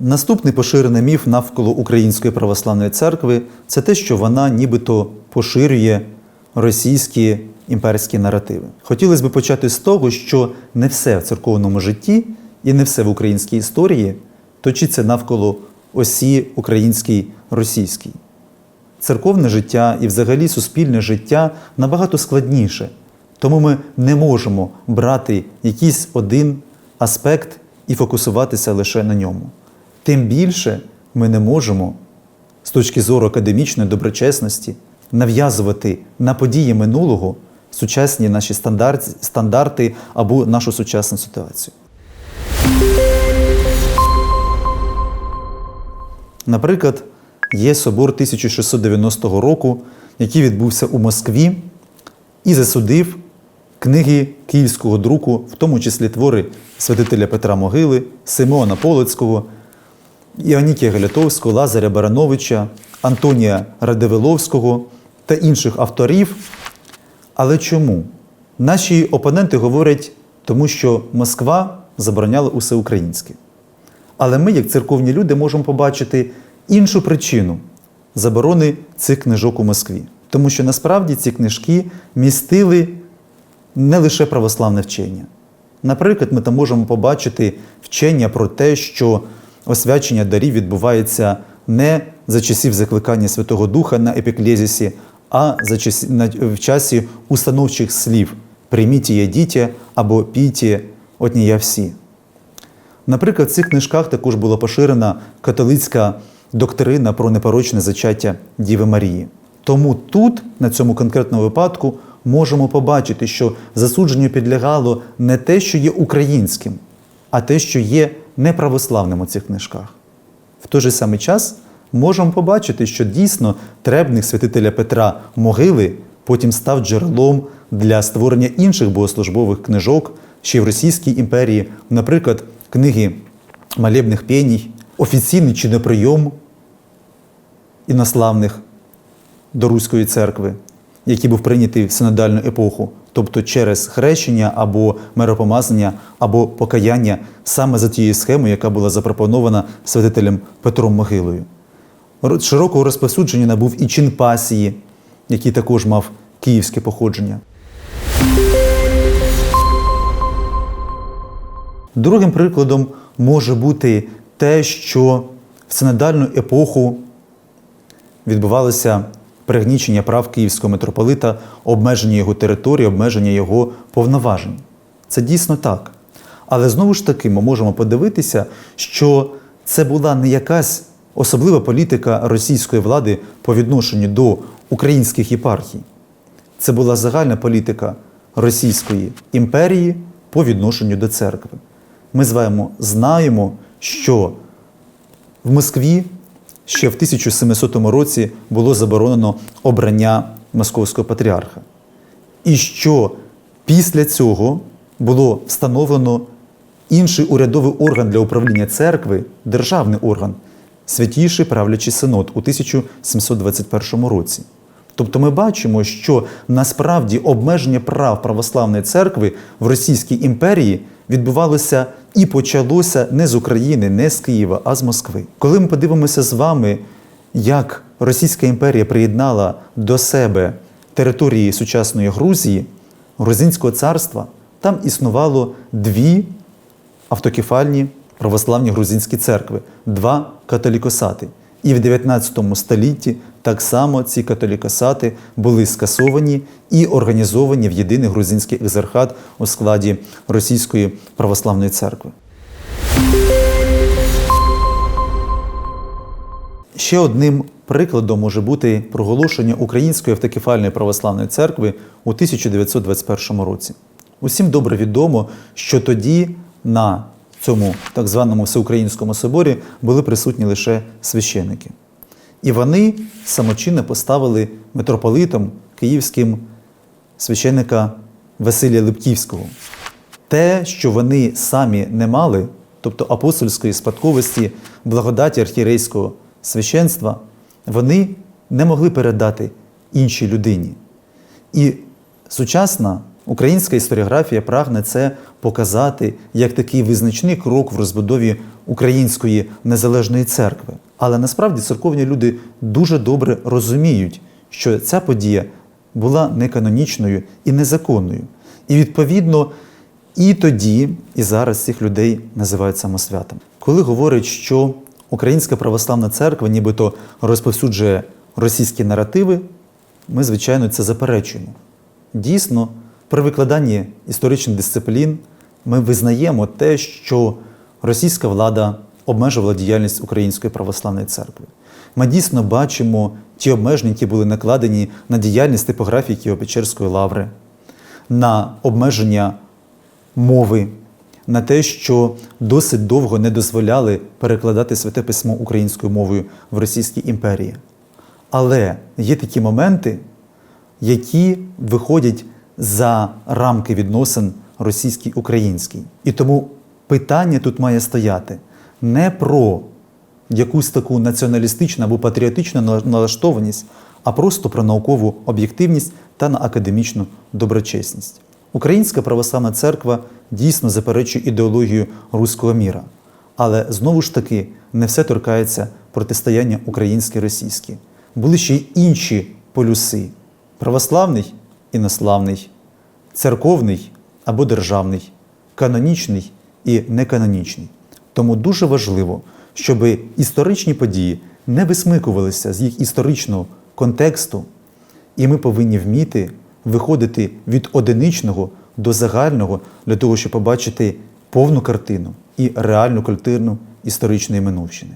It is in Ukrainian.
Наступний поширений міф навколо Української православної церкви це те, що вона нібито поширює російські імперські наративи. Хотілося б почати з того, що не все в церковному житті і не все в українській історії точиться навколо осі українській російській. Церковне життя і взагалі суспільне життя набагато складніше. Тому ми не можемо брати якийсь один аспект і фокусуватися лише на ньому. Тим більше ми не можемо з точки зору академічної доброчесності нав'язувати на події минулого сучасні наші стандарти, стандарти або нашу сучасну ситуацію. Наприклад, є собор 1690 року, який відбувся у Москві і засудив книги київського друку, в тому числі твори святителя Петра Могили, Симеона Полоцького, Іонікія Галятовського, Лазаря Барановича, Антонія Радивиловського та інших авторів. Але чому? Наші опоненти говорять, тому що Москва забороняла усе українське. Але ми, як церковні люди, можемо побачити іншу причину заборони цих книжок у Москві. Тому що насправді ці книжки містили не лише православне вчення. Наприклад, ми там можемо побачити вчення про те, що освячення дарів відбувається не за часів закликання Святого Духа на епіклезісі, а за часі, на, в часі установчих слів «прийміть її дітя» або «пійте отнія всі». Наприклад, в цих книжках також була поширена католицька доктрина про непорочне зачаття Діви Марії. Тому тут, на цьому конкретному випадку, можемо побачити, що засудженню підлягало не те, що є українським, а те, що є неправославним у цих книжках. В той же самий час можемо побачити, що дійсно требник святителя Петра Могили потім став джерелом для створення інших богослужбових книжок ще й в Російській імперії, наприклад, книги малебних пєній, офіційний чиноприйом інославних до Руської церкви, який був прийнятий в синодальну епоху, тобто через хрещення або миропомазання, або покаяння саме за тією схемою, яка була запропонована святителем Петром Могилою. Широкого розповсюдження набув і чин пасії, який також мав київське походження. Другим прикладом може бути те, що в синодальну епоху відбувалося пригнічення прав київського митрополита, обмеження його території, обмеження його повноважень. Це дійсно так. Але знову ж таки ми можемо подивитися, що це була не якась особлива політика російської влади по відношенню до українських єпархій. Це була загальна політика Російської імперії по відношенню до церкви. Ми з вами знаємо, що в Москві ще в 1700 році було заборонено обрання московського патріарха. І що після цього було встановлено інший урядовий орган для управління церкви, державний орган, святіший правлячий синод у 1721 році. Тобто ми бачимо, що насправді обмеження прав православної церкви в Російській імперії відбувалося і почалося не з України, не з Києва, а з Москви. Коли ми подивимося з вами, як Російська імперія приєднала до себе території сучасної Грузії, Грузинського царства, там існувало дві автокефальні православні грузинські церкви, два католікосати. І в 19 столітті так само ці католікосати були скасовані і організовані в єдиний грузинський екзархат у складі Російської православної церкви. Ще одним прикладом може бути проголошення Української автокефальної православної церкви у 1921 році. Усім добре відомо, що тоді на цьому так званому всеукраїнському соборі були присутні лише священики. І вони самочинно поставили митрополитом київським священика Василія Липківського. Те, що вони самі не мали, тобто апостольської спадковості, благодаті архірейського священства, вони не могли передати іншій людині. І сучасна Українська історіографія прагне це показати як такий визначний крок в розбудові української незалежної церкви. Але насправді церковні люди дуже добре розуміють, що ця подія була неканонічною і незаконною. І відповідно і тоді, і зараз цих людей називають самосвятом. Коли говорять, що Українська православна церква нібито розповсюджує російські наративи, ми, звичайно, це заперечуємо. Дійсно, при викладанні історичних дисциплін ми визнаємо те, що російська влада обмежувала діяльність Української православної церкви. Ми дійсно бачимо ті обмеження, які були накладені на діяльність типографії Києво-Печерської лаври, на обмеження мови, на те, що досить довго не дозволяли перекладати святе письмо українською мовою в Російській імперії. Але є такі моменти, які виходять за рамки відносин російський-український. І тому питання тут має стояти не про якусь таку націоналістичну або патріотичну налаштованість, а просто про наукову об'єктивність та на академічну доброчесність. Українська православна церква дійсно заперечує ідеологію руського міра. Але знову ж таки не все торкається протистояння українське-російське. Були ще й інші полюси: православний інославний, церковний або державний, канонічний і неканонічний. Тому дуже важливо, щоб історичні події не висмикувалися з їх історичного контексту, і ми повинні вміти виходити від одиничного до загального для того, щоб побачити повну картину і реальну культурну історичної минувщини.